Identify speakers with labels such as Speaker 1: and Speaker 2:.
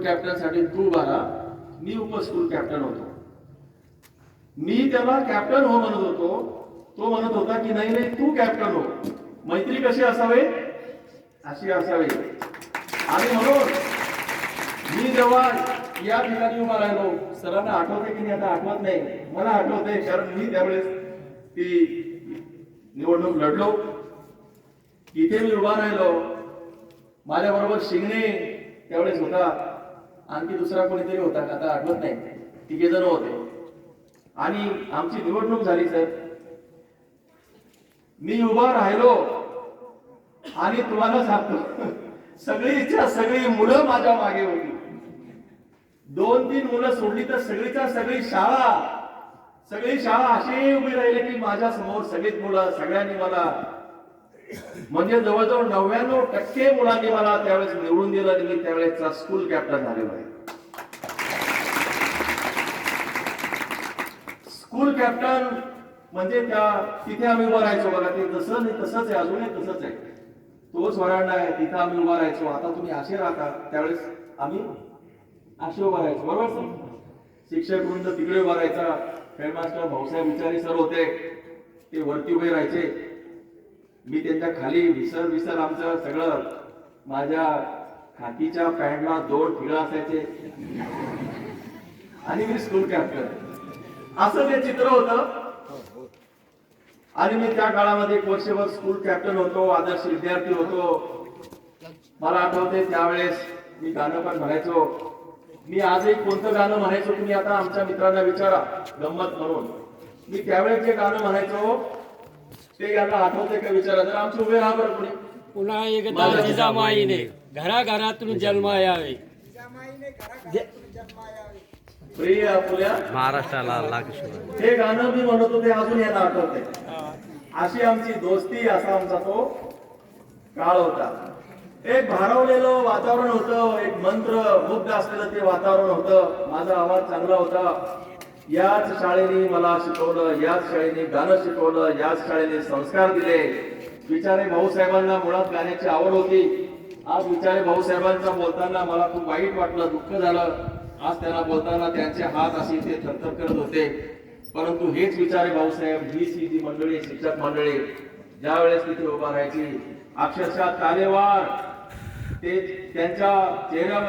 Speaker 1: School कॅप्टनसाठी तू बारा मी उपस्कूल captain होतो. मी त्याला कॅप्टन हो म्हणत होतो. तो म्हणत होता की नाही नाही तू कॅप्टन हो. मैत्री कशी असावे? अशी असावी. आणि म्हणून मी जेव्हा या ठिकाणी उभा राहिलो सरांना आठवते की नाही आता आठवत नाही. मला आठवते कारण मी त्यावेळेस ती निवडणूक लढलो. इथे मी उभा राहिलो. माझ्याबरोबर शिंगणे त्यावेळेस होता. आणखी दुसरा कोणीतरी होता का? आता आठवत नाही. तिघे जण होते. आणि आमची निवडणूक झाली सर. मी उभा राहिलो आणि तुम्हाला सांगतो सगळीच्या सगळी मुलं माझ्या मागे होती. दोन तीन मुलं सोडली तर सगळीच्या सगळी शाळा सगळी शाळा अशी उभी राहिली की माझ्यासमोर सगळीच मुलं सगळ्यांनी मला म्हणजे जवळजवळ नव्याण्णव टक्के मुलांनी मला त्यावेळेस निवडून दिलं आणि मी त्यावेळेसचा स्कूल कॅप्टन झालेलो आहे. स्कूल कॅप्टन म्हणजे त्या तिथे आम्ही उभं राहायचो बघा ते जसं नाही तसंच आहे अजूनही तसंच आहे. तोच वरांडा आहे तिथं आम्ही उभा राहायचो. आता तुम्ही असे राहता त्यावेळेस आम्ही असे उभा राहायचो. बरोबर शिक्षक वृंद तिकडे उभा राहायचा. हेडमास्टर भाऊसाहेब विचारी सर होते. ते वरती उभे राहायचे. मी त्यांच्या खाली विसर विसर आमचं सगळं माझ्या खाकीच्या पॅन्टला दोन ठिगळा असायचे. आणि मी स्कूल कॅप्टन असं ते चित्र होतं. आणि मी त्या काळामध्ये एक वर्षभर स्कूल कॅप्टन होतो आदर्श विद्यार्थी होतो. मला आठवते त्यावेळेस मी गाणं पण म्हणायचो. मी आजही कोणतं गाणं म्हणायचो तुम्ही आता आमच्या मित्रांना विचारा गंमत म्हणून मी त्यावेळेस जे गाणं म्हणायचो ते गाणं आठवते का विचारा जर आमचे उभे राहा बरं कोणी
Speaker 2: पुन्हा एकदा जिजामाईने घराघरातून जन्मा यावे.
Speaker 1: प्रिय फुल्या
Speaker 3: महाराष्ट्राला लागेल
Speaker 1: हे गाणं मी म्हणत होते अजून यांना आठवते अशी आमची दोस्ती असा आमचा तो काळ होता. एक भारावलेलं वातावरण होतं एक मंत्र मुग्ध असलेलं ते वातावरण होतं. माझा आवाज चांगला होता. याच शाळेने मला शिकवलं याच शाळेने गाणं शिकवलं याच शाळेने संस्कार दिले. विचारे भाऊसाहेबांना मुळात गाण्याची आवड होती. आज विचारे भाऊसाहेबांचा बोलताना मला खूप वाईट वाटलं दुःख झालं. आज त्यांना बोलताना त्यांचे हात असे ते थरथर करत होते. परंतु हेच विचारे भाऊसाहेब ही सी जी मंडळी शिक्षक मंडळी ज्या वेळेस तिथे उभा राहायची अक्षरशः तालेवार ते त्यांच्या चेहऱ्यावर